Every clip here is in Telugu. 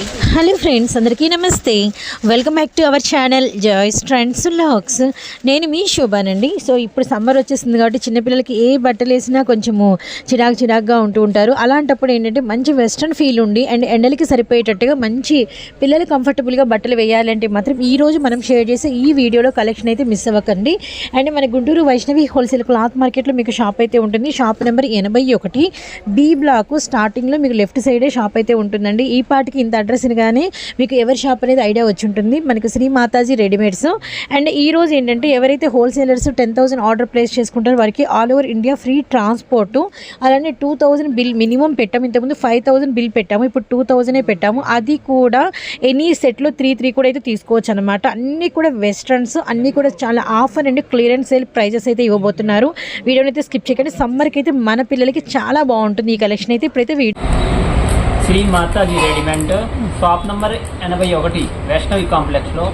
హలో ఫ్రెండ్స్ అందరికీ నమస్తే. Welcome back to our channel Joy's trends lakhs నేను మీ శోభానండి. సో ఇప్పుడు సమ్మర్ వచ్చేసింది కాబట్టి చిన్నపిల్లలకి ఏ బట్టలు వేసినా కొంచెము చిరాకు చిరాకుగా ఉంటూ ఉంటారు. అలాంటప్పుడు ఏంటంటే మంచి వెస్ట్రన్ ఫీల్ ఉండి అండ్ ఎండలకి సరిపోయేటట్టుగా మంచి పిల్లలు కంఫర్టబుల్గా బట్టలు వేయాలంటే మాత్రం ఈ రోజు మనం షేర్ చేసే ఈ వీడియోలో కలెక్షన్ అయితే మిస్ అవ్వకండి. అండ్ మన గుంటూరు వైష్ణవి హోల్సేల్ క్లాత్ మార్కెట్లో మీకు షాప్ అయితే ఉంటుంది. షాప్ నెంబర్ ఎనభై ఒకటి బి బ్లాక్ స్టార్టింగ్లో మీకు లెఫ్ట్ సైడే షాప్ అయితే ఉంటుందండి. ఈ పాటికి ఇంత అడ్రస్ని కానీ మీకు ఎవరి షాప్ అనేది ఐడియా వచ్చి ఉంటుంది. మనకి శ్రీ మాతాజీ రెడీమేడ్స్. అండ్ ఈ రోజు ఏంటంటే ఎవరైతే wholesalers ten thousand order place చేసుకుంటారో వారికి all over India free transport. అలానే టూ థౌజండ్ బిల్ మినిమం పెట్టాము. ఇంతకుముందు ఫైవ్ థౌసండ్ బిల్ పెట్టాము. ఇప్పుడు టూ థౌజండే పెట్టాము. అది కూడా ఎనీ సెట్లో త్రీ త్రీ కూడా అయితే తీసుకోవచ్చు అనమాట అన్నీ కూడా వెస్ట్రన్స్ అన్నీ కూడా చాలా offer and clearance sale prices అయితే ఇవ్వబోతున్నారు. వీడియోని అయితే స్కిప్ చేయకండి. సమ్మర్కి అయితే మన పిల్లలకి చాలా బాగుంటుంది ఈ కలెక్షన్ అయితే. ఇప్పుడైతే video Shri Mataji readymade. Shop number ఎనభై ఒకటి వైష్ణవి కాంప్లెక్స్లో.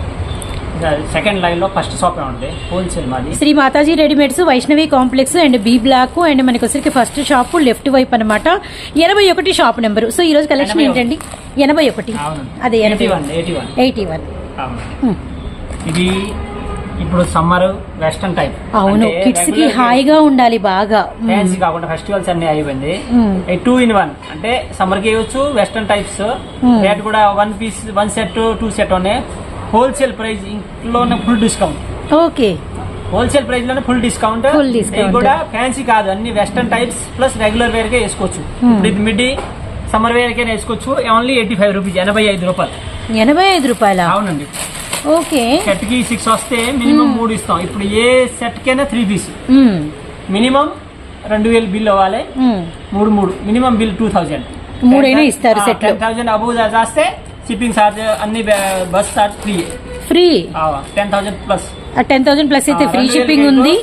సెకండ్ లైన్లో ఫస్ట్ షాప్ ఉంది హోల్సేల్ మాది Shri Mataji readymades Vaishnavi complex and B block and మనకి వచ్చరికి ఫస్ట్ షాప్ లెఫ్ట్ వైపు అనమాట ఎనభై ఒకటి షాప్ నెంబర్. సో ఈ రోజు కలెక్షన్ ఏంటండి? ఎనభై ఒకటి. అదే ఎనభై వన్ ఎయిటీ వన్. ఇది ఇప్పుడు సమ్మర్ వెస్టర్న్ టైప్ అవును కిడ్స్కి హాయిగా ఉండాలి బాగా. మ్మ్. ఫ్యాన్సీ కాకుండా ఫెస్టివల్స్ అన్ని అయిపోయింది. టూ ఇన్ వన్ అంటే సమ్మర్కి ఇవ్వచ్చు వెస్టర్న్ టైప్స్. రేట్ కూడా one piece one set two set ఉన్నాయి హోల్సేల్ ప్రైస్ ఇంట్లోనే ఫుల్ డిస్కౌంట్ ఓకే. హోల్సేల్ ప్రైస్లోనే ఫుల్ డిస్కౌంట్. ఇది కూడా ఫ్యాన్సీ కాదు అన్ని western types plus regular wear కే వేసుకోవచ్చు. ఇప్పుడు ఇది మిడ్డీ సమ్మర్ వేర్ కే వేసుకోవచ్చు ఓన్లీ ఎయిటీ ఫైవ్ రూపీస్ ఎనభై ఐదు రూపాయలు. ఎనభై ఐదు రూపాయల? అవునండి. ఓకే సెట్కి సిక్స్ వస్తే మినిమం మూడు ఇస్తాం. ఇప్పుడు ఏ సెట్ కైనా త్రీ పీస్. మినిమం రెండు వేలు బిల్ అవ్వాలి. మ్మ్. మూడు మూడు. మినిమం బిల్ టూ థౌజండ్ మూడైనా ఇస్తారు. టెన్ థౌసండ్ అబౌవ్ చేస్తే షిప్పింగ్ ఛార్జ్ అన్ని bus charge free free ten thousand plus ten thousand plus అయితే ఫ్రీ షిప్పింగ్ ఉంది.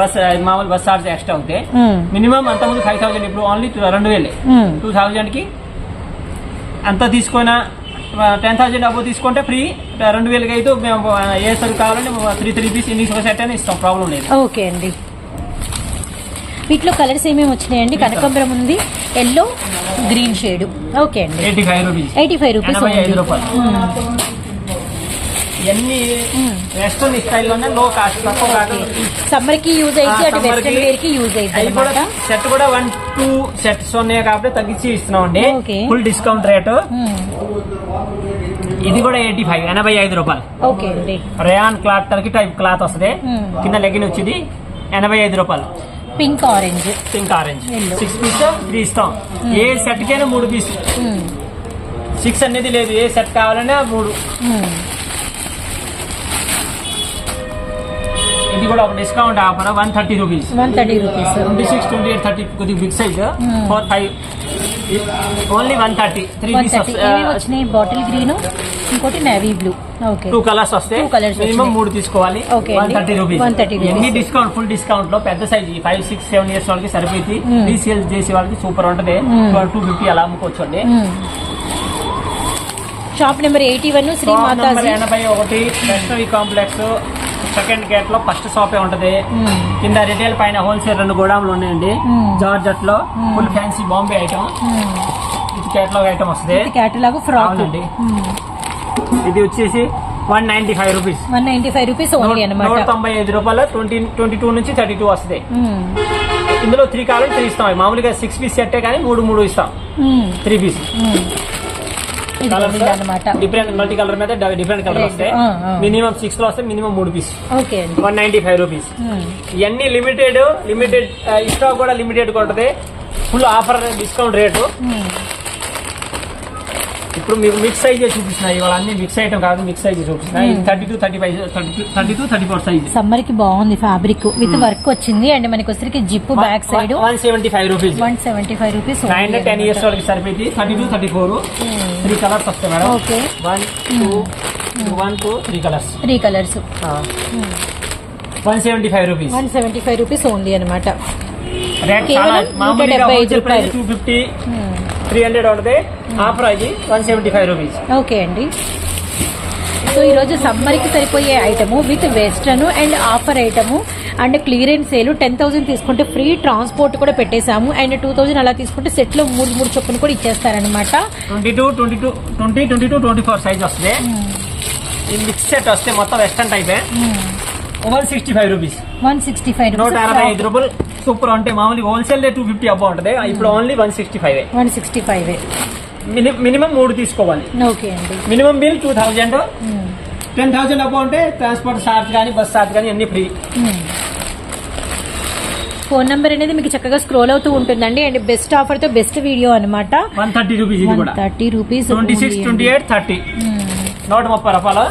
బస్ మామూలు బస్ ఛార్జ్ ఎక్స్ట్రా మ్మ్. మినిమం అంతకుముందు ఫైవ్ థౌసండ్ ఇప్పుడు ఓన్లీ రెండు వేలే. టూ థౌజండ్కి అంత తీసుకున్న టెన్ థౌసండ్ అబౌవ్ తీసుకుంటే ఫ్రీ రెండు వేలకి అయితే మేము ఏ సరుకు కావాలంటే త్రీ త్రీ పీస్ ఎన్ని సెట్ అయినా ఇస్తాం. ప్రాబ్లం లేదు. ఓకే అండి. వీటిలో కలర్స్ ఏమేమి వచ్చినాయండి? కనకాంబరం ఉంది ఎల్లో గ్రీన్ షేడ్ ఓకే అండి. Eighty five rupees eighty five rupees ఇవన్నీ వెస్ట్రన్ స్టైల్లోనే లో కాస్ట్ తక్కువ కాస్ట్ సమ్మర్కి యూజ్ అయితే అటు summer వెస్టర్న్కి వేర్కి యూజ్ అవి కూడా సెట్ కూడా వన్ టూ సెట్స్ ఉన్నాయి కాబట్టి తగ్గించి ఇస్తున్నాం అండి. ఫుల్ డిస్కౌంట్ రేటు ఇది కూడా ఎయిటీ ఫైవ్ ఎనభై ఐదు రూపాయలు. ఓకే అండి rayon cloth Turkey type cloth వస్తుంది. Hmm. కింద లెగిన్ వచ్చేది ఎనభై ఐదు రూపాయలు. Pink orange pink orange. Six piece three ఇస్తాం ఏ సెట్ కైనా మూడు పీస్ సిక్స్ అనేది లేదు. ఏ సెట్ కావాలన్నా మూడు. ఇది కూడా ఒక discount offer one thirty rupees one thirty rupees twenty six twenty eight thirty కొద్దిగా big size Hmm. Four five only one thirty three వచ్చినాయి బాటిల్ గ్రీన్ ఇంకోటి navy blue okay two colours వస్తాయి colours మినిమం. మూడు తీసుకోవాలి. వన్. Thirty rupees 130 rupees. ఎన్ని డిస్కౌంట్ ఫుల్ డిస్కౌంట్లో పెద్ద size five six seven years వాళ్ళకి సరిపోయి Hmm. రీసేల్ చేసే వాళ్ళకి సూపర్ ఉంటది. Hmm. టూ ఫిఫ్టీ అలా అమ్ముకోవచ్చు అండి. Shop number eighty one Shri shop number Mataji ఎనభై ఒకటి కాంప్లెక్స్ సెకండ్ గేట్లో ఫస్ట్ షాపే ఉంటది. Hmm. కింద రిటైల్ పైన హోల్సేల్ రెండు గోడాములు ఉన్నాయండి. Hmm. జార్జెట్లో ఫుల్ ఫ్యాన్సీ బాంబే ఐటమ్ ఇది కేటలాగ్ ఐటమ్ వస్తుంది. క్యాటలాగ్ ఫ్రాక్ అవునండి. ఇది వచ్చేసి one ninety five rupees one ninety five rupees only నూట తొంభై ఐదు రూపాయలు ట్వంటీ ట్వంటీ టూ నుంచి థర్టీ టూ వస్తాయి ఇందులో త్రీ కావాలంటే త్రీ ఇస్తాం. మామూలుగా సిక్స్ పీస్ సెట్టే కానీ మూడు మూడు ఇస్తాం. త్రీ పీస్ అనమాట డిఫరెంట్ మల్టీ కలర్ మీద డిఫరెంట్ కలర్. వస్తాయి. ఆ. మినిమం సిక్స్లో వస్తే మినిమం మూడు piece one ninety five rupees ఇవన్నీ లిమిటెడ్ లిమిటెడ్ స్టాక్ కూడా లిమిటెడ్ ఉంటుంది. ఫుల్ ఆఫర్ డిస్కౌంట్ రేటు ఇప్పుడు మీకు మిక్స్ సైజ్ చూపిస్తున్నాయి ఇవాళ అన్ని మిక్స్ ఐటమ్ కాదు మిక్స్ సైజ్ చూపిస్తున్నాయి thirty two thirty five thirty two thirty four size సమ్మర్కి బాగుంది ఫ్యాబ్రిక్ విత్ వర్క్ వచ్చింది అండ్ మనకి వచ్చరికి zip back side one seventy five rupees one seventy five rupees nine ten years వాళ్ళకి సరిపోయింది. Thirty two thirty four three colours వస్తాయి madam. Okay one two one two three colours three colours one seventy five rupees one seventy five rupees only అనమాట రేట్ చాలా మామూలుగా 175 హోల్సేల్ ప్రైస్ రూపాయలు. టూ ఫిఫ్టీ త్రీ హండ్రెడ్ ఉంటుంది ఆఫర్ అది one seventy five rupees okay అండి. సో ఈరోజు సమ్మర్కి సరిపోయే item with western and offer item and clearance sale ten thousand తీసుకుంటే ఫ్రీ ట్రాన్స్పోర్ట్ కూడా పెట్టేశాము అండ్ టూ థౌసండ్ అలా తీసుకుంటే సెట్లో మూడు మూడు చొప్పున కూడా ఇచ్చేస్తారనమాట twenty two twenty two twenty twenty two twenty four size వస్తుంది ఈ మిక్స్ సెట్ వస్తే మొత్తం వెస్టర్న్ టైపే one sixty five rupees one sixty five నూట అరవై ఐదు రూపాయలు. సూపర్ అంటే మామూలుగా హోల్సేల్ టూ ఫిఫ్టీ అబ్బా ఉంటుంది. ఇప్పుడు only one sixty five one sixty five minimum మూడు తీసుకోవాలి. ఓకే అండి. Minimum bill two thousand ten thousand అబ్బా ఉంటే ట్రాన్స్పోర్ట్ చార్జ్ కానీ బస్ చార్జ్ కానీ అన్ని ఫ్రీ ఫోన్ నెంబర్ అనేది మీకు చక్కగా స్క్రోల్ అవుతూ ఉంటుందండి. అండ్ బెస్ట్ ఆఫర్తో బెస్ట్ వీడియో అనమాట one thirty rupees thirty rupees twenty six twenty eight thirty నూట ముప్పై రూపాయలు?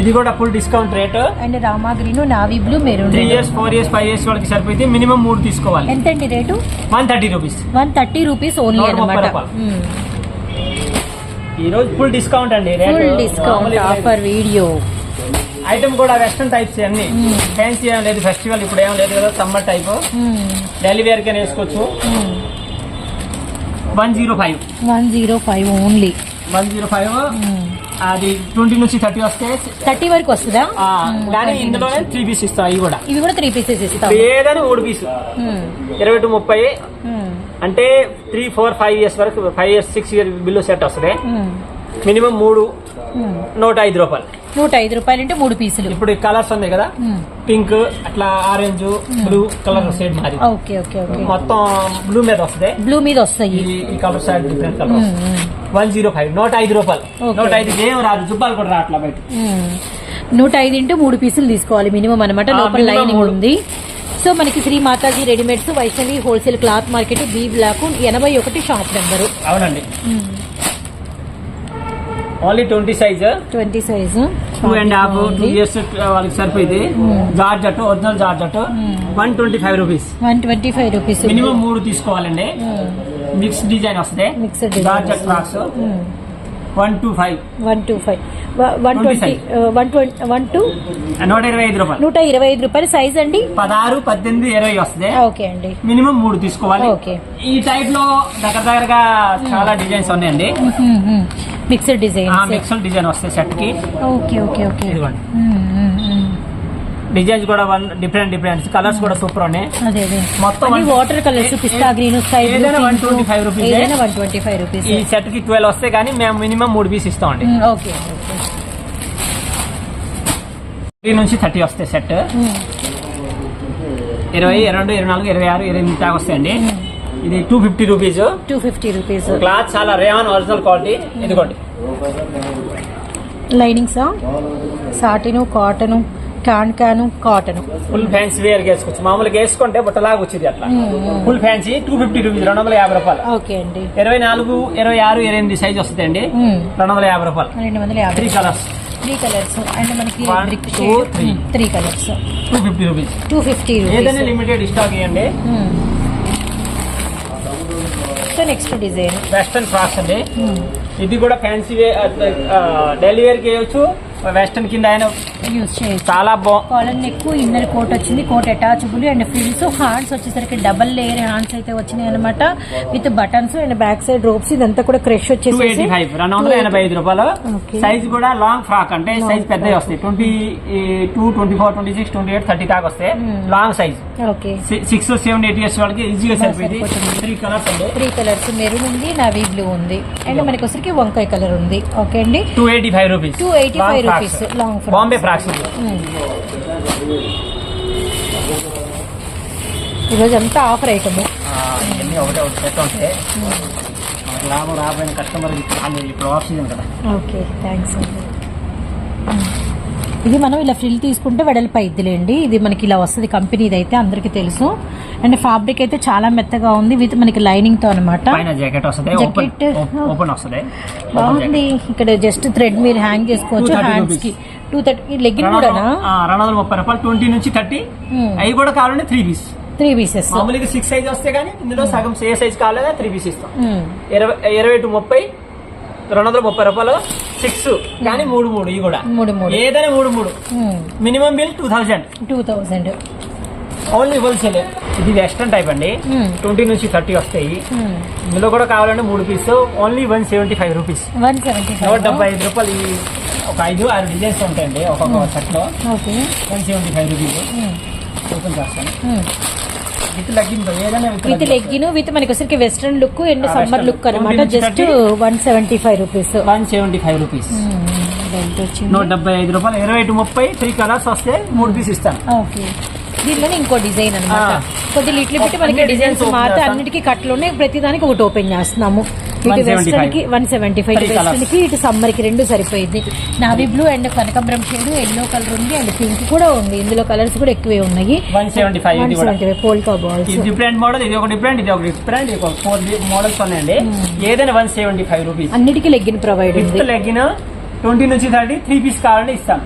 ఇది కూడా full discount rate and Rama green navy blue maroon three years four years five years వాళ్ళకి సరిపోతే మినిమం మూడు తీసుకోవాలి. ఎంత అండి rate one thirty rupees one thirty rupees only అనమాట. ఈ రోజు ఫుల్ డిస్కౌంట్ అండి full discount offer video item కూడా వెస్టర్న్ టైప్స్ అన్ని. ఫ్యాన్సీ ఏం లేదు ఫెస్టివల్ ఇప్పుడు ఏం లేదు కదా సమ్మర్ టైప్ డైలీ వేర్కి వేసుకోవచ్చు one zero five one zero five only one zero five అది ట్వంటీ నుంచి థర్టీ వస్తే థర్టీ వరకు వస్తుందా? కానీ ఇందులోనే త్రీ పీస్ ఇస్తాం అవి కూడా. ఇవి కూడా త్రీ పీసెస్ ఇస్తాం ఏదని మూడు పీస్ ఇరవై టు ముప్పై. అంటే త్రీ ఫోర్ ఫైవ్ ఇయర్స్ వరకు five years six year bill set వస్తుంది. మినిమం మూడు నూట ఐదు రూపాయలు. నూట ఐదు రూపాయలు అంటే మూడు పీసులు. ఇప్పుడు కలర్స్ ఉన్నాయి కదా? పింక్ అట్లా ఆరెంజ్ బ్లూ కలర్ షేడ్ మాది. Okay okay okay. మొత్తం బ్లూ మీద వస్తుంది. బ్లూ మీద వస్తాయి. ఈ colour side different colour one zero five. నూట ఐదు రూపాయలు. నూట ఐదు ఏం రాదు. జుబ్బాలు కూడా రావట్లా బయట. నూట ఐదు ఇంటూ మూడు పీసులు తీసుకోవాలి మినిమం అనమాట లోపల లైనింగ్. ఉంది. సో మనకి Shri Mataji readymades Vaishnavi wholesale cloth market B block ఎనభై ఒకటి షాప్ నెంబరు. అవునండి. Only twenty size. Twenty size. Two and half two years వాళ్ళకి సరిపోయింది. Georgette original georgette. One twenty five rupees. One twenty five rupees minimum మూడు తీసుకోవాలండి. మిక్స్ డిజైన్ వస్తుంది georgette frocks one two five one two five one twenty one twenty one two నూట ఇరవై ఐదు రూపాయలు. నూట ఇరవై ఐదు రూపాయలు. సైజ్ అండి? పదహారు పద్దెనిమిది ఇరవై వస్తుంది ఓకే అండి. మినిమం మూడు తీసుకోవాలి. Okay. ఈ టైప్లో దగ్గర దగ్గరగా చాలా డిజైన్స్ ఉన్నాయండి. మిక్స్డ్ డిజైన్ ఆ మిక్సల్ డిజైన్ వస్తాయి సెట్కి ఓకే ఓకే ఓకే. ఇదిగోండి. డిజైన్స్ కూడా వన్ డిఫరెంట్ డిఫరెంట్ కలర్స్ కూడా సూపర్ ఉన్నాయి. మొత్తం water colours pista green sky ఏదైనా 125 rupees ఏ? ఏదైనా వన్ ట్వంటీ ఫైవ్ రూపీస్. ఈ సెట్కి ట్వెల్వ్ వస్తాయి కానీ మేము మినిమం మూడు పీస్ ఇస్తామండి ఓకే త్రీ నుంచి థర్టీ వస్తాయి సెట్. ఇరవై ఇరవై రెండు ఇరవై నాలుగు ఇరవై ఆరు ఇరవై ఎనిమిది దాకా వస్తాయండి. ఇది two fifty rupees. Two fifty rupees. Cloth చాలా రేహాన్ ఒరిజినల్ క్వాలిటీ. ఇదిగోండి. లైనింగ్సా? Satin cotton. Can cotton. Full fancy wear వేసుకోవచ్చు మామూలుగా వేసుకుంటే బుట్టలాగా వచ్చింది అట్లా. Full fancy two fifty rupees రెండు వందల యాభై రూపాయలు. ఓకే అండి. ఇరవై నాలుగు ఇరవై ఆరు ఇరవై ఎనిమిది సైజ్ వస్తుందండి మ్మ్. రెండు వందల యాభై రూపాయలు. రెండు వందల యాభై. Three colours three colours and మనకి. Three colours two fifty rupees two fifty ఏదైనా లిమిటెడ్ స్టాక్ ఇవ్వండి. నెక్స్ట్ డిజైన్ వెస్టర్న్ ఫ్రాక్స్ అండి. ఇది కూడా ఫ్యాన్సీ డైలీ వేర్ వేయచ్చు. వెస్టర్న్ కింద అయినా యూస్ చేయొచ్చు చాలా బా కాలర్ నెక్ ఇన్నర్ కోట్ వచ్చింది coat attachable and frills hands వచ్చేసరికి డబల్ లేయర్ హ్యాండ్స్ అయితే వచ్చినాయి అనమాట with buttons and back side ropes ఇదంతా కూడా క్రష్ టూ వచ్చేసి ఎయిటీ ఫైవ్ రెండు వందల ఎనభై ఐదు రూపాయలు. సైజ్ కూడా లాంగ్ ఫ్రాక్ అంటే సైజ్ పెద్దవి వస్తాయి. Twenty two twenty four twenty six twenty eight thirty దాకా వస్తాయి long size okay six seven eight years వాళ్ళకి ఈజీగా సరిపోయింది. త్రీ కలర్స్ అండి త్రీ కలర్స్ మెరూన్ ఉంది నవీ బ్లూ ఉంది. అండ్ మనకి వచ్చరికి వంకాయ కలర్ ఉంది. ఓకే అండి? Two eighty five rupees 285 rupees, long frocks. Bombay frocks. ఈరోజు అంతా ఆఫర్ ఆ, ఇవన్నీ ఒకటే ఒకటి సెట్ ఉంటాయి మనకు లాభం రాబోయిన కస్టమర్ ఇప్పుడు ఆఫ్ సీజన్ కదా. ఓకే థ్యాంక్స్ అండి ఇది మనం ఇలా ఫ్రిల్ తీసుకుంటే వెడల్పు అయిద్దిలేండి. ఇది మనకి ఇలా వస్తుంది కంపెనీది అయితే అందరికీ తెలుసు. అండ్ ఫ్యాబ్రిక్ అయితే చాలా మెత్తగా ఉంది విత్ మనకి లైనింగ్తో అనమాట జాకెట్ బాగుంది. ఇక్కడ జస్ట్ థ్రెడ్ మీరు హ్యాంగ్ చేసుకోవచ్చు 230 హ్యాండ్స్కి. టూ థర్టీ లెగ్గిన్ రెండు కూడానా? వందల ముప్పై రూపాయలు ట్వంటీ నుంచి థర్టీ Hmm. అవి కూడా కావాలంటే త్రీ పీస్ త్రీ పీసెస్ మామూలుగా సిక్స్ సైజ్ వస్తే కానీ ఇందులో Hmm. సగం ఏ సైజ్ కావాలేదా త్రీ పీస్ ఇస్తాం. ఇరవై ఇరవై టు ముప్పై రెండు వందల ముప్పై రూపాయలు సిక్స్ కానీ మూడు మూడు ఇవి కూడా. మూడు మూడు. ఏదైనా మూడు మూడు. Minimum bill two thousand two thousand only wholesale ఇది వెస్టర్న్ టైప్ అండి. Hmm. ట్వంటీ నుంచి థర్టీ వస్తాయి. ఇందులో కూడా కావాలంటే మూడు piece only one seventy five rupees నూట డెబ్బై ఐదు రూపాయలు ఒక ఐదు ఆరు డిజైన్స్ ఉంటాయండి ఒక్కొక్క సెట్లో. Okay one seventy five rupees open చేస్తాను. విత్ లెగ్గిన్ విత్ మనకి వచ్చరికి western look and summer look అనమాట. Just one seventy five rupees. One seventy five rupees నూట డెబ్బై ఐదు రూపాయలు ఇరవై టు ముప్పై త్రీ కలర్స్ వస్తే మూడు పీస్ ఇస్తాను. ఓకే. దీనిలోనే ఇంకో డిజైన్ అనమాట ఆ. కొద్దిగా ఇట్లు పెట్టి మనకి డిజైన్స్ మారితే. అన్నిటికీ కట్లోనే ప్రతి దానికి ఒకటి ఓపెన్ చేస్తున్నాము. ఇటు 175. వెస్టర్న్కి one seventy five Three western. కి ఇటు సమ్మర్కి రెండు సరిపోయింది. నావీ బ్లూ అండ్ కనకాంబరం షేడ్ ఎల్లో కలర్ ఉంది అండ్ పింక్ కూడా ఉంది. ఇందులో కలర్స్ కూడా ఎక్కువే ఉన్నాయి. One seventy five one seventy five polka balls different model ఇది ఒక డిఫరెంట్ ఇది ఒక డిఫరెంట్ ఇది ఒక ఫోర్ మోడల్స్ ఉన్నాయండి. ఏదైనా వన్ సెవెంటీ ఫైవ్ రూపీస్ అన్నిటికీ లెగ్గిన్ ప్రొవైడ్ ఉంది. లెగ్గిన ట్వంటీ నుంచి థర్టీ త్రీ పీస్ కావాలంటే ఇస్తాం.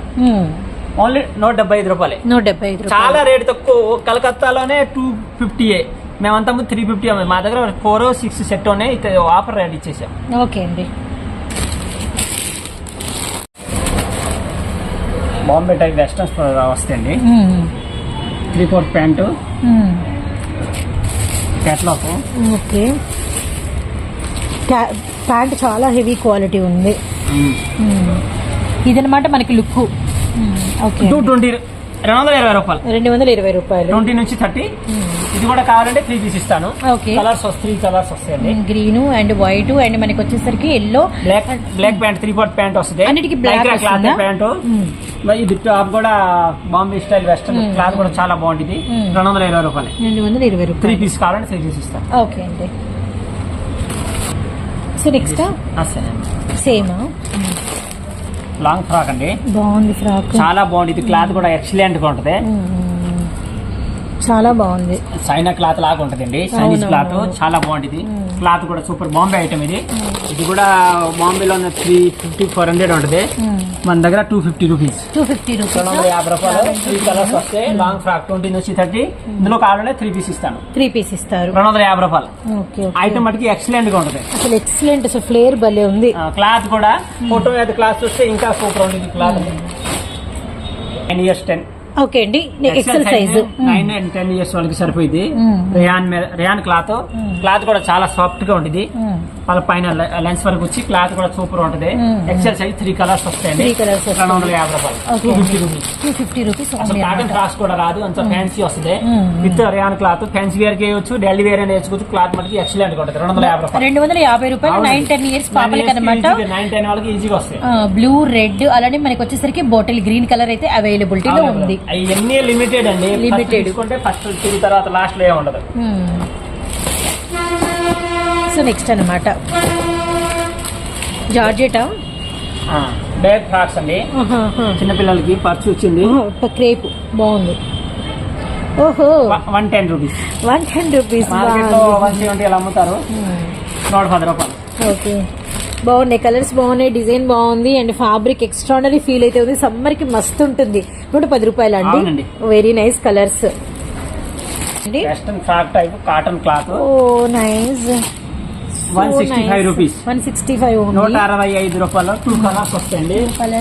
ఓన్లీ నూట డెబ్బై ఐదు రూపాయలే. నూట డెబ్బై ఐదు చాలా రేట్ తక్కువ. కలకత్తాలోనే టూ ఫిఫ్టీయే మేమంతా ముందు త్రీ ఫిఫ్టీ మా దగ్గర ఫోర్ సిక్స్ సెట్ ఉన్నాయి ఆఫర్ రేట్ ఇచ్చేసాం ఓకే అండి. బాంబే టైప్ వెస్టర్న్స్ వస్తాయండి three fourth pant catalogue okay. Pant చాలా హెవీ క్వాలిటీ ఉంది. ఇదనమాట మనకి లుక్. ఓకే టూ ట్వంటీ రెండు వందల ఇరవై రూపాయలు. రెండు వందల ఇరవై రూపాయలు. ట్వంటీ నుంచి థర్టీ ఇది కూడా కావాలంటే త్రీ పీస్ ఇస్తాను. ఓకే కలర్స్ త్రీ కలర్స్ వస్తాయండి. గ్రీన్ అండ్ వైట్ అండ్ మనకి వచ్చేసరికి yellow black black pant three fourth pant వస్తుంది అన్నిటికీ black క్లాత్? ప్యాంట్ ఇది టాప్ కూడా బాంబే స్టైల్ వెస్టర్న్ క్లాత్ కూడా చాలా బాగుంటుంది. రెండు వందల ఇరవై రూపాయలు. రెండు వందల ఇరవై త్రీ రూపాయలు పీస్ కావాలంటే త్రీ పీస్ ఇస్తాను. ఓకే అండి. సో నెక్స్ట్ సేమా లాంగ్ ఫ్రాక్ అండి. బాగుంది ఫ్రాక్ చాలా బాగుంది ఇది క్లాత్ కూడా ఎక్సలెంట్గా ఉంటది. చాలా బాగుంది. చైనా క్లాత్ లాగా ఉంటది అండి చైనీస్. క్లాత్ చాలా బాగుంటుంది. క్లాత్ కూడా సూపర్ బాంబే ఐటమ్ ఇది. ఇది కూడా బాంబేలో త్రీ ఫిఫ్టీ ఫోర్ హండ్రెడ్ ఉంటది. మన దగ్గర two fifty rupees two fifty rupees యాభై రూపాయలు. త్రీ కలర్స్ వస్తాయి. లాంగ్ ఫ్రాక్ ట్వంటీ నుంచి థర్టీ ఇందులో కావాలంటే త్రీ పీస్ ఇస్తాను. త్రీ పీస్ ఇస్తారు. రెండు వందల యాభై రూపాయలు. ఐటమ్ మటుకి ఎక్సలెంట్గా ఉంటుంది. అసలు ఎక్సలెంట్ అసలు ఫ్లేర్ భలే ఉంది. క్లాత్ కూడా ఫోటో మీద క్లాత్ చూస్తే ఇంకా సూపర్ ఉంటుంది cloth. Nine years ten okay అండి XL size nine and ten years వాళ్ళకి సరిపోయింది. రేయాన్ మీద రేయాన్ క్లాత్. క్లాత్ కూడా చాలా సాఫ్ట్గా ఉంటుంది వాళ్ళ పైన లెన్స్ వరకు వచ్చి క్లాత్ కూడా సూపర్ ఉంటుంది. ఎక్సెల్ సైజ్ త్రీ కలర్స్ వస్తాయండి. రెండు వందల యాభై రూపాయలు. ఫిఫ్టీ రూపీస్ అసలు కాటన్ కూడా రాదు. అంత ఫ్యాన్సీ వస్తుంది. విత్ రేయాన్ క్లాత్ ఫ్యాన్సీ వేర్కి వేయచ్చు ఢిల్లీ వేర్ అని వేసుకోవచ్చు. క్లాత్ మటుకి ఎక్సలెంట్ ఉంటుంది. రెండు వందల యాభై రూపాయలు. రెండు వందల యాభై రూపాయలు నైన్ టెన్ ఇయర్స్ పాపలకి అనమాట నైన్ టెన్ వాళ్ళకి ఈజీగా వస్తాయి. బ్లూ రెడ్ అలానే మనకి వచ్చేసరికి బాటిల్ గ్రీన్ కలర్ అయితే అవైలబిలిటీలో ఉంది. అవన్నీ లిమిటెడ్ అండి. తీసుకుంటే ఫస్ట్ తిరిగి తర్వాత లాస్ట్లో ఉండదు. నెక్స్ట్ అనమాట జార్జెటా? బ్యాగ్ ఫ్రాక్స్ అండి. చిన్నపిల్లలకి పర్చు వచ్చింది. క్రేప్. బాగుంది. ఓహో. One ten rupees. One ten rupees మార్కెట్లో వన్ సెవెంటీ అలా అమ్ముతారు. నూట పది రూపాయలు. ఓకే. బాగున్నాయి కలర్స్ బాగున్నాయి డిజైన్ బాగుంది అండ్ ఫ్యాబ్రిక్ ఎక్స్ట్రానరీ ఫీల్ అయితే ఉంది. సమ్మర్కి మస్తు ఉంటుంది. నూట పది రూపాయలు అండి. వెరీ నైస్ కలర్స్ అండి? Western frock type cotton cloth oh nice. One sixty five rupees one sixty five నూట అరవై ఐదు రూపాయలు. టూ కలర్స్ వస్తాయండి.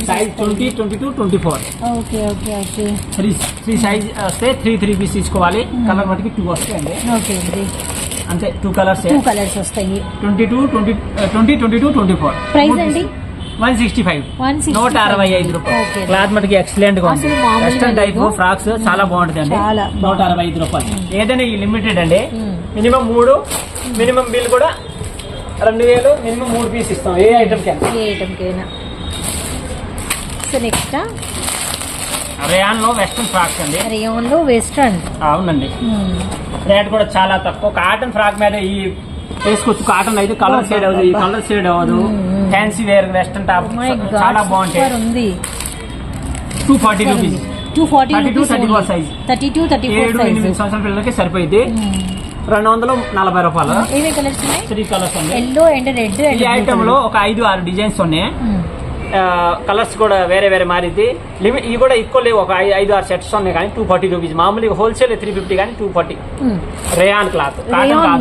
Size twenty twenty two twenty four okay okay okay three three size వస్తే త్రీ త్రీ పీస్ తీసుకోవాలి. కలర్ మటుకి టూ వస్తాయండి. ఓకే అండి అంతే టూ కలర్స్ టూ కలర్స్ వస్తాయి. Twenty two twenty twenty twenty two twenty four price అండి వన్ సిక్స్టీ ఫైవ్ నూట అరవై ఐదు రూపాయలు. క్లాత్ మటుకి ఎక్సలెంట్గా ఉంది. Western type. ఫ్రాక్స్ చాలా బాగుంటుంది అండి నూట అరవై ఐదు రూపాయలు. ఏదైనా ఈ లిమిటెడ్ అండి. మినిమం మూడు మినిమం బిల్ కూడా రెండు వేలు మినిమం మూడు పీస్ ఇస్తాం. ఏ ఐటమ్కి ఏ ఐటమ్కైనా సో నెక్స్ట్ వెస్టర్న్ ఫ్రాక్స్ అండి. రేయోన్లో వెస్ట్రన్ అవునండి. రేట్ కూడా చాలా తక్కువ. కాటన్ ఫ్రాక్ మీద ఈ వేసుకోవచ్చు కాటన్ అయితే కలర్ షేడ్ అవ్వదు ఈ కలర్ షేడ్ అవ్వదు. ఫ్యాన్సీ వేర్ వెస్టర్న్ టాప్ చాలా బాగుంటాయి. Two forty rupees two forty 32, 34 size. Thirty two thirty four ఏడు సైజ్ ఎనిమిది సంవత్సరాల పిల్లలకి సరిపోయింది రెండు వందలు నలభై రూపాయలు. కలర్స్ ఉన్నాయి? త్రీ కలర్స్ ఉన్నాయి ఎల్లో అండ్ రెడ్ ఈ ఐటమ్లో ఒక ఐదు ఆరు డిజైన్స్ ఉన్నాయి. కలర్స్ కూడా వేరే వేరే మారింది లిమిట్ ఇవి కూడా ఎక్కువ లేవు. ఒక ఐదు ఆరు సెట్స్ ఉన్నాయి కానీ టూ ఫార్టీ రూపీస్ మామూలుగా హోల్సేల్ త్రీ ఫిఫ్టీ కానీ టూ ఫార్టీ రేయాన్ క్లాత్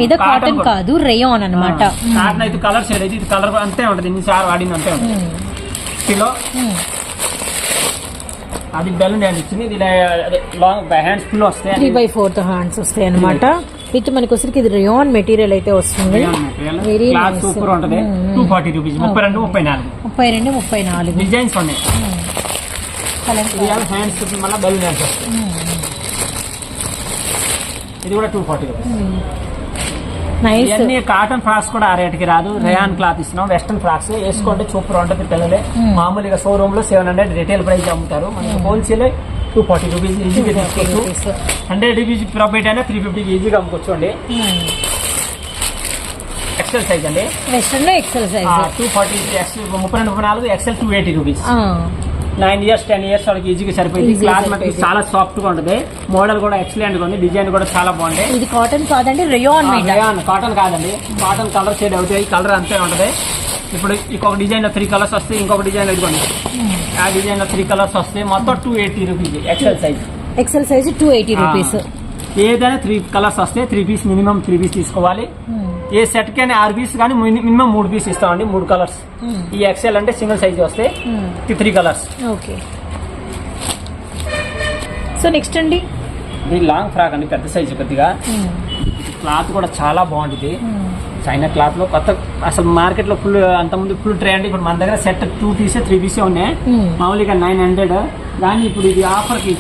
మీద కాటన్ కాదు రేయాన్ అన్నమాట. కాటన్ అయితే కలర్ షేడ్ అయితే ఇది కలర్ అంతే ఉంటుంది. ఇన్నిసార్లు వాడింది అంతే ఉంటుంది. కిలో అది బెలూన్ హ్యాండ్ ఇచ్చింది. ఇది లాంగ్ హ్యాండ్స్ ఫుల్ వస్తాయి త్రీ బై ఫోర్త్ హ్యాండ్స్ వస్తాయి అనమాట విత్ మనకి వచ్చరికి ఇది రియాన్ మెటీరియల్ అయితే వస్తుంది. వెరీ క్లాత్ సూపర్ ఉంటది. టూ ఫార్టీ రూపీస్ ముప్పై రెండు ముప్పై నాలుగు. ముప్పై రెండు ముప్పై నాలుగు. డిజైన్స్ ఉన్నాయి. హ్యాండ్స్ మళ్ళీ బెలూన్ హ్యాండ్స్ వస్తాయి ఇది కూడా టూ ఫార్టీ రూపీస్ నైస్ ఇవన్నీ కాటన్ ఫ్రాక్స్ కూడా ఆ రేట్కి రాదు. రేయాన్ క్లాత్ ఇస్తున్నాం. వెస్టర్న్ ఫ్రాక్స్ వేసుకుంటే సూపర్ ఉంటుంది పిల్లలే. మామూలుగా షోరూమ్లో సెవెన్ హండ్రెడ్ రిటైల్ ప్రైస్ అమ్ముతారు. మనకి హోల్సేల్ టూ ఫార్టీ రూపీస్ ఈజీగా తీసుకోవచ్చు హండ్రెడ్ రూపీస్ ప్రాఫిట్ అయినా త్రీ ఫిఫ్టీకి ఈజీగా అమ్ముకోవచ్చు అండి. ఎక్సెల్ సైజ్ అండి. Western XL size two forty ముప్పై రెండు ముప్పై నాలుగు XL two eighty rupees. Nine years ten years వాళ్ళకి ఈజీగా సరిపోయింది. క్లాత్ మనకి. చాలా సాఫ్ట్గా ఉంటుంది. మోడల్ కూడా ఎక్సలెంట్గా ఉంది. డిజైన్ కూడా చాలా బాగుంది. ఇది కాటన్ కాదండి రియాన్ మీద కాటన్ కాదండి. కాటన్ కలర్ షేడ్ అవుతాయి. కలర్ అంతే ఉంటది. ఇప్పుడు ఇంకొక డిజైన్ త్రీ కలర్స్ వస్తాయి ఇంకొక డిజైన్ ఇదిగోండి. ఆ డిజైన్లో త్రీ కలర్స్ వస్తాయి మొత్తం two eighty rupees XL size XL size two eighty rupees ఏదైనా త్రీ కలర్స్ వస్తే three piece minimum three piece తీసుకోవాలి. ఏ సెట్ కానీ ఆరు పీస్ కానీ మినిమం మూడు పీస్ ఇస్తామండి మూడు కలర్స్ ఈ ఎక్సెల్ అంటే సింగిల్ సైజ్ వస్తాయి three colours okay so next అండి? ఇది లాంగ్ ఫ్రాక్ అండి పెద్ద సైజు కొద్దిగా. క్లాత్ కూడా చాలా బాగుంటుంది. చైనా క్లాత్లో కొత్త అసలు మార్కెట్లో ఫుల్ అంతకుముందు ఫుల్ ట్రెండ్ ఇప్పుడు మన దగ్గర సెట్ టూ పీసే త్రీ పీసే ఉన్నాయి. Hmm. మామూలుగా నైన్ హండ్రెడ్ కానీ ఇప్పుడు ఇది ఆఫర్కి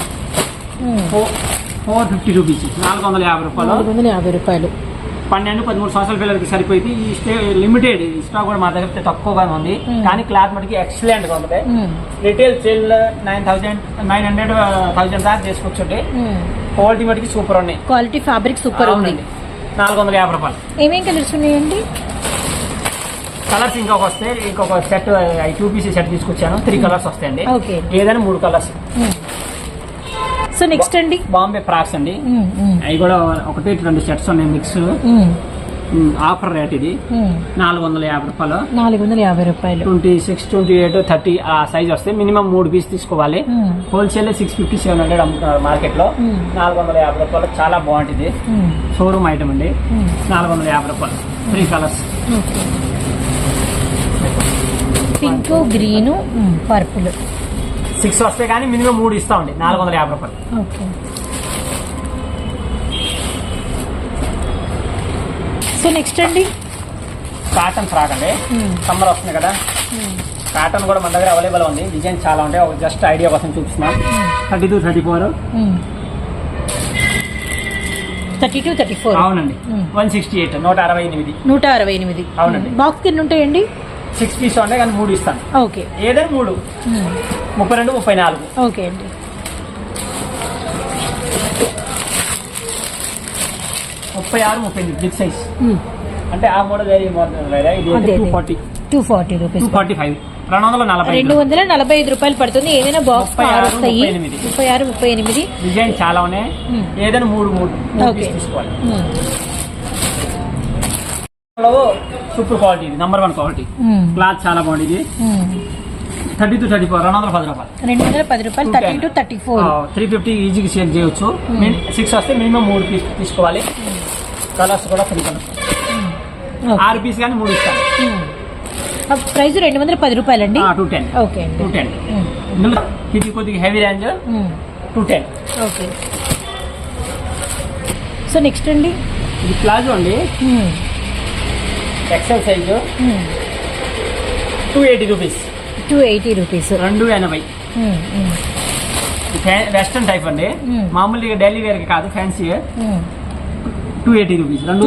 ఫోర్ ఫిఫ్టీ రూపీస్ నాలుగు వందల యాభై రూపాయలు. నాలుగు వందల యాభై రూపాయలు. పన్నెండు పదమూడు సంవత్సరాల పిల్లలకి సరిపోయింది. ఈ స్టే లిమిటెడ్ ఈ స్టాక్ కూడా మా దగ్గర తక్కువగానే ఉంది. Hmm. కానీ క్లాత్ మటుకి ఎక్సలెంట్గా ఉంటుంది retail sale nine thousand nine hundred thousand దాకా తీసుకొచ్చుంటే క్వాలిటీ మటుకి సూపర్ ఉన్నాయి. క్వాలిటీ ఫ్యాబ్రిక్ సూపర్ ఉంది. అవునండి. నాలుగు వందల యాభై రూపాయలు. ఏమేం కలర్స్ ఉన్నాయండి? కలర్స్ ఇంకొక వస్తే ఇంకొక set I two PC set తీసుకొచ్చాను. త్రీ కలర్స్ వస్తాయండి. ఓకే ఏదైనా మూడు కలర్స్ సో నెక్స్ట్ అండి? బాంబే ఫ్రాక్స్ అండి. అవి కూడా ఒకటి రెండు సెట్స్ ఉన్నాయి మిక్స్ ఆఫర్ రేట్ ఇది. నాలుగు వందల యాభై రూపాయలు. నాలుగు వందల యాభై రూపాయలు. Twenty six twenty eight thirty ఆ సైజ్ వస్తే మినిమం మూడు పీస్ తీసుకోవాలి. Wholesale six fifty seven hundred అమ్ముతున్నారు మార్కెట్లో. నాలుగు వందల యాభై రూపాయలు చాలా బాగుంటుంది. షోరూమ్ ఐటమ్ అండి. నాలుగు వందల యాభై రూపాయలు. Three colours pink green purple. Six వస్తే కానీ మినిమం మూడు ఇస్తామండి నాలుగు వందల యాభై రూపాయలు ఓకే సో నెక్స్ట్ అండి. కాటన్ ఫ్రాక్ అండి Hmm. సమ్మర్ వస్తుంది కదా. కాటన్ కూడా మన దగ్గర అవైలబుల్ ఉంది. డిజైన్ చాలా ఉంటాయి. ఒక జస్ట్ ఐడియా కోసం చూపిస్తున్నాం. Thirty two thirty four thirty two thirty four అవునండి. Hmm. వన్ సిక్స్టీ ఎయిట్ నూట అరవై ఎనిమిది. నూట అరవై ఎనిమిది. అవునండి. బాక్స్ ఎన్ని ఉంటాయండి? సిక్స్ పీస్ ఉంటాయి కానీ మూడు ఇస్తాను. ఓకే ఏదైనా మూడు. ముప్పై రెండు ముప్పై నాలుగు. ఓకే అండి. ముప్పై ఆరు ముప్పై ఎనిమిది బిగ్ సైజ్ అంటే ఆ model two. Forty two forty rupees forty five రెండు వందల నలభై రెండు వందల నలభై ఐదు రూపాయలు పడుతుంది. ఏదైనా బాక్స్ ముప్పై ఆరు వస్తాయి ముప్పై ఎనిమిది. ముప్పై ఆరు ముప్పై ఎనిమిది. డిజైన్ చాలా ఉన్నాయి. ఏదైనా మూడు మూడు తీసుకోవాలి. సూపర్ క్వాలిటీ ఇది. నంబర్ వన్ క్వాలిటీ క్లాత్ చాలా బాగుంది థర్టీ టు థర్టీ ఫోర్ రెండు వందల పది రూపాయలు. రెండు వందల పది రూపాయలు thirty two thirty four. Three fifty ఈజీగా సేల్ చేయొచ్చు. సిక్స్ వస్తే మినిమం మూడు పీస్ తీసుకోవాలి. కలర్స్ కూడా కలర్స్ ఆరు పీస్ కానీ మూడు ఇస్తాను ప్రైస్ రెండు వందల పది రూపాయలండి? టూ టెన్ ఓకే అండి. టూ టెన్ ఇది కొద్దిగా heavy range two ten okay. So next అండి? ఇది ప్లాజో అండి. XL size two eighty rupees two eighty rupees రెండు ఎనభై. వెస్టర్న్ టైప్ అండి. మామూలుగా డైలీ వేర్ కాదు ఫ్యాన్సీ టూ ఎయిటీ రూపీస్ రెండు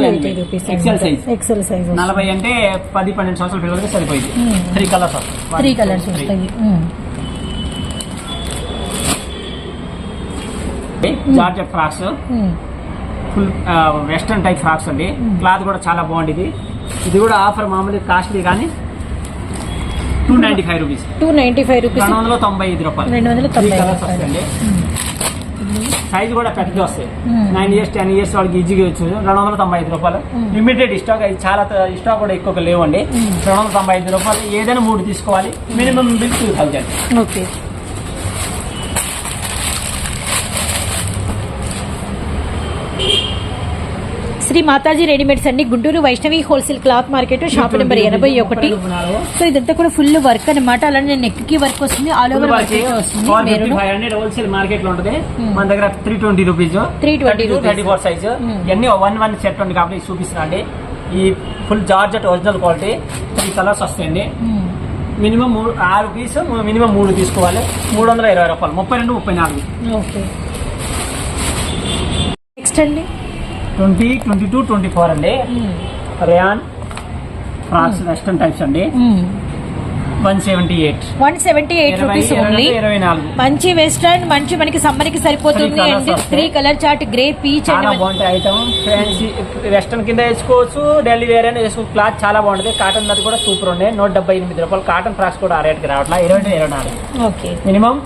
ఎక్సెల్ సైజ్ ఎక్సెల్ సైజ్ నలభై అంటే పది పన్నెండు సంవత్సరాల పిల్లలకి సరిపోయింది. Hmm. Three colours three colours వస్తాయి. Georgette frocks full western type frocks అండి. క్లాత్ కూడా చాలా బాగుండేది. ఇది కూడా ఆఫర్ మామూలుగా కాస్ట్లీ కానీ two ninety five rupees two ninety five rupees రెండు వందల తొంభై ఐదు రూపాయలు. రెండు వందల తొంభై కలర్స్. వస్తాయండి. సైజ్ కూడా పెద్దగా వస్తాయి. నైన్ ఇయర్స్ టెన్ ఇయర్స్ వాళ్ళకి ఈజీగా వచ్చు రెండు వందల తొంభై ఐదు రూపాయలు. లిమిటెడ్ స్టాక్ అది చాలా స్టాక్ కూడా ఎక్కువ లేవండి. రెండు వందల తొంభై ఐదు రూపాయలు ఏదైనా మూడు తీసుకోవాలి. Minimum bill two thousand okay. Shri Mataji readymades అండి. Guntur Vaishnavi wholesale cloth market shop number ఎనభై ఒకటి. సో ఇదంతా కూడా ఫుల్ వర్క్ అన్నమాట. అలానే నెక్కి వర్క్ వస్తుంది. ఆల్ ఓవర్ వర్క్ వస్తుంది. హోల్సేల్ మార్కెట్లో ఉంటుంది మన దగ్గర three twenty rupees 320 rupees. Thirty four size ఇవన్నీ వన్ వన్ సెట్ ఉంది కాబట్టి చూపిస్తున్నా అండి. ఈ full georgette original quality. Three colours వస్తాయండి. మినిమం మూడు ఆరు పీస్ మినిమం మూడు తీసుకోవాలి. మూడు వందల ఇరవై రూపాయలు. ముప్పై రెండు ముప్పై నాలుగు. ఓకే. నెక్స్ట్ అండి. Twenty twenty two twenty four అండి రేయాన్ ఫ్రాక్స్ వెస్టర్న్ టైప్స్ అండి. One seventy eight. One seventy eight rupees only. మంచి వెస్టర్న్ మంచి మనకి సమ్మర్కి సరిపోతుంది and. Three colour chart grey peach బాగుంటాయి ఐటమ్. ఫ్యాన్సీ వెస్టర్న్ కింద వేసుకోవచ్చు ఢిల్లీ వేర్ అయినా వేసుకోవచ్చు క్లాత్ చాలా బాగుంటుంది. కాటన్ అది కూడా సూపర్ ఉండే నూట డెబ్బై ఎనిమిది రూపాయలు. కాటన్ ఫ్రాక్స్ కూడా ఆ రేట్కి రావట్లా. ఇరవై ఇరవై నాలుగు. ఓకే. మినిమం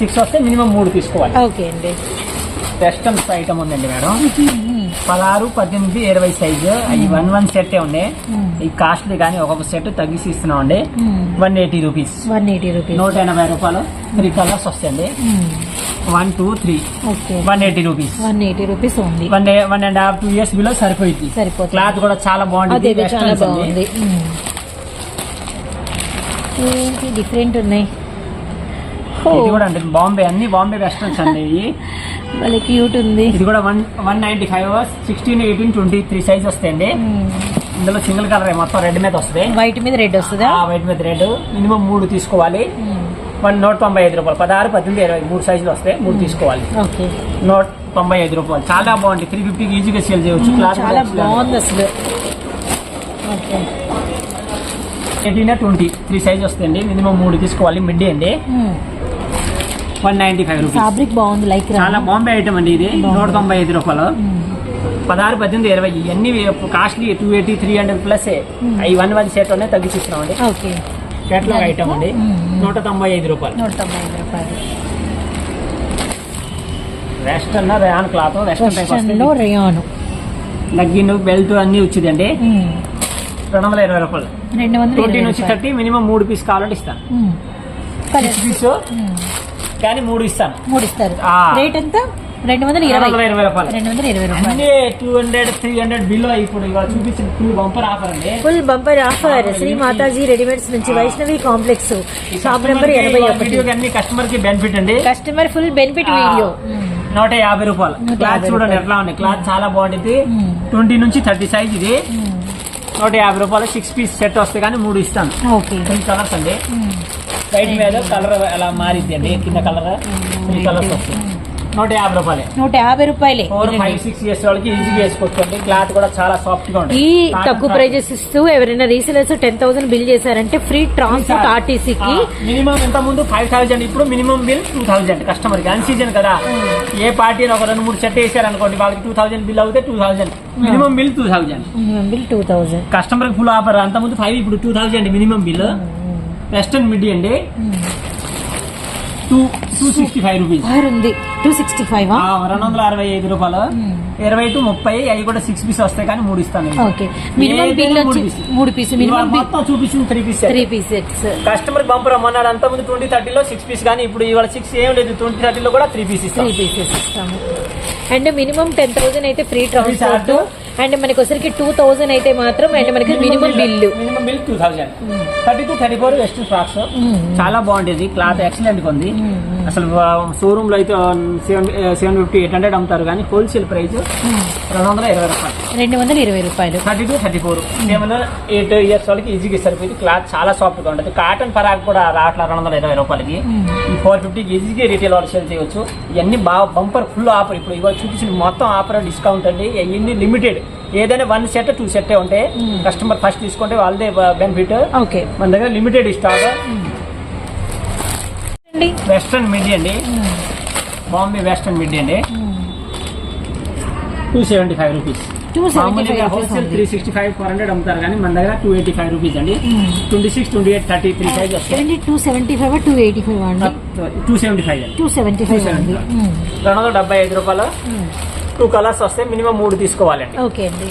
సిక్స్ వస్తే మినిమం మూడు తీసుకోవాలి. ఓకే అండి. వెస్టర్న్ ఐటమ్ ఉందండి మేడం. పదహారు పద్దెనిమిది ఇరవై సైజు అవి వన్ వన్ సెట్ ఉన్నాయి ఈ కాస్ట్లీ కానీ ఒక్కొక్క సెట్ తగ్గిసి ఇస్తున్నాం అండి. One eighty rupees one eighty rupees నూట ఎనభై రూపాయలు. త్రీ కలర్స్ వస్తాయండి. One two three okay. One eighty rupees one eighty rupees ఉంది one one and half two years below సరిపోయింది. సరిపోతుంది. క్లాత్ కూడా చాలా బాగుంటుంది. చాలా. బాగుంది. ఏంటి డిఫరెంట్ ఉన్నాయి? ఓ, ఇది కూడా అండి బాంబే అన్ని బాంబే వెస్టర్న్స్ అండి. భలే క్యూట్ ఉంది. ఇది కూడా one one ninety five sixteen eighteen twenty three size వస్తాయండి ఇందులో సింగిల్ కలర్ మొత్తం రెడ్ మీద వస్తుంది. వైట్ మీద రెడ్ వస్తుందా? ఆ వైట్ మీద రెడ్ మినిమం మూడు తీసుకోవాలి. వన్ నూట తొంభై ఐదు రూపాయలు. పదహారు పద్దెనిమిది ఇరవై మూడు సైజులు వస్తాయి. మూడు తీసుకోవాలి. ఓకే నూట తొంభై ఐదు రూపాయలు. చాలా బాగుంది. త్రీ ఫిఫ్టీకి ఈజీగా సేల్ చేయవచ్చు క్లాత్ చాలా బాగుంది అసలు. ఎయిటీన్ ట్వంటీ త్రీ సైజ్ వస్తాయండి. మినిమం మూడు తీసుకోవాలి. మిడ్ అండి. One ninety five rupees fabric బాగుంది లైక్ చాలా బాంబే ఐటమ్ అండి ఇది. నూట తొంభై ఐదు రూపాయలు. పదహారు పద్దెనిమిది ఇరవై ఇవన్నీ costly two eighty three hundred plus అవి వన్ వన్ సెట్ ఉన్నాయి తగ్గించిస్తున్నాం అండి ఓకే కేటలాగ్ ఐటమ్ అండి. నూట తొంభై ఐదు రూపాయలు. నూట తొంభై ఐదు రూపాయలు. Western rayon cloth western rayon legging belt అన్ని వచ్చిందండి. రెండు వందల ఇరవై రూపాయలు. రెండు వందల నుంచి. థర్టీ మినిమం మూడు పీస్ కావాలంటే ఇస్తాను. పీస్. కానీ మూడు ఇస్తాను మూడు ఇస్తారు. రేట్ ఎంత? రెండు వందల రెండు ఇరవై ఇరవై రూపాయలు. రెండు వందల ఇరవై రూపాయలు. Two hundred three hundred below ఇప్పుడు ఇవాళ చూపించిన ఫుల్ బంపర్ ఆఫర్ అండి. Full bumper offer Shri Mataji readymades నుంచి వైష్ణవి కాంప్లెక్స్ షాప్ నెంబర్ ఎనభై ఒకటి. కస్టమర్కి బెనిఫిట్ అండి. Customer full benefit. వీడియో నూట యాభై రూపాయలు. క్లాత్ చూడండి. ఎట్లా ఉంది. క్లాత్ చాలా బాగుంటుంది. ట్వంటీ నుంచి థర్టీ సైజ్ ఇది. నూట యాభై రూపాయలు సిక్స్ పీస్ సెట్ వస్తే కానీ మూడు ఇస్తాను. కలర్స్ అండి. వైట్ మీద కలర్ అలా మారిద్ది అండి? కింద కలర్ త్రీ కలర్స్ వస్తాయి. నూట యాభై రూపాయలే. నూట యాభై రూపాయలే. ఫోర్ ఫైవ్ సిక్స్ ఇయర్స్ వాళ్ళకి ఈజీగా వేసుకోవచ్చు అండి క్లాత్ కూడా చాలా సాఫ్ట్గా ఉంటుంది. ఈ తక్కువ. ప్రైజెస్ ఇస్తూ ఎవరైనా రీసేలర్స్ టెన్ థౌసండ్ బిల్ చేశారంటే ఫ్రీ ట్రాన్స్పోర్ట్ ఆర్టీసీకి మినిమం ఎంత ముందు? ఫైవ్ థౌసండ్ ఇప్పుడు మినిమం బిల్ టూ థౌసండ్ కస్టమర్కి. అన్ సీజన్ కదా. ఏ పార్టీ ఒక రెండు మూడు సెట్ వేసారు అనుకోండి వాళ్ళకి టూ థౌసండ్ బిల్ అవుతే two thousand minimum bill two thousand bill two thousand customer full offer అంత ముందు ఫైవ్ ఇప్పుడు two thousand minimum bill western midi అండి. Two two sixty five rupees ఉంది. టూ సిక్స్టీ ఫైవ్ రెండు వందల అరవై ఐదు రూపాయలు. ఇరవై టు ముప్పై అవి కూడా సిక్స్ పీస్ వస్తాయి కానీ మూడు ఇస్తాను. ఓకే. మినిమం బిల్ మూడు వచ్చి piece. మూడు పీస్ మినిమం మొత్తం చూపించింది three piece three pieces customer bumper అమ్మన్నాడు అంత ముందు ట్వంటీ థర్టీలో సిక్స్ పీస్ కానీ ఇప్పుడు ఇవాళ సిక్స్ ఏం లేదు. ట్వంటీ థర్టీలో కూడా త్రీ పీస్ త్రీ పీసెస్ ఇస్తాము. అండ్ మినిమం టెన్ థౌసండ్ అయితే ఫ్రీ ట్రాన్స్పోర్ట్. అండ్ మనకి వచ్చరికి టూ థౌసండ్ అయితే మాత్రం అండ్ మనకి minimum bill. Minimum bill two thousand thirty two thirty four western frocks చాలా బాగుండేది. క్లాత్ ఎక్సలెంట్ ఉంది. అసలు షోరూమ్లో అయితే seven seven fifty eight hundred అమ్ముతారు కానీ హోల్సేల్ ప్రైస్ రెండు వందల ఇరవై రూపాయలు. రెండు వందల ఇరవై రూపాయలు. Thirty two thirty four. ఏమన్నా ఎయిట్ ఇయర్స్ వాళ్ళకి ఈజీగా సరిపోయింది. క్లాత్ చాలా సాఫ్ట్గా ఉంటుంది. కాటన్ పరాగ్ కూడా రాట్ల రెండు వందల ఇరవై రూపాయలకి. ఈ ఫోర్ ఫిఫ్టీకి ఈజీగా రీటైల్ వాళ్ళు సేల్ చేయవచ్చు ఇవన్నీ బాగా బంపర్ ఫుల్ ఆఫర్ ఇప్పుడు ఇవాళ చూపించిన మొత్తం ఆఫర్ డిస్కౌంట్ అండి. ఇవన్నీ లిమిటెడ్ ఏదైనా వన్ సెట్ టూ సెట్ ఉంటాయి కస్టమర్ ఫస్ట్ తీసుకుంటే వాళ్ళదే బెనిఫిట్ ఓకే మన దగ్గర లిమిటెడ్ స్టాక్ వెస్ట్రన్ మిడ్డీ అండి. బాంబే వెస్ట్రన్ మిడ్డీ అండి. టూ సెవెంటీ ఫైవ్ రూపీస్ మామూలుగా wholesale three sixty five four hundred అమ్ముతారు కానీ మన దగ్గర టూ ఎయిటీ ఫైవ్ రూపీస్ అండి. Twenty six twenty eight thirty three size వస్తాయి two seventy five two eighty five two seventy five two seventy five అండి. 275. రెండు వందల డెబ్బై ఐదు రూపాయలు టూ కలర్స్ వస్తే మినిమం మూడు తీసుకోవాలండి. ఓకే అండి.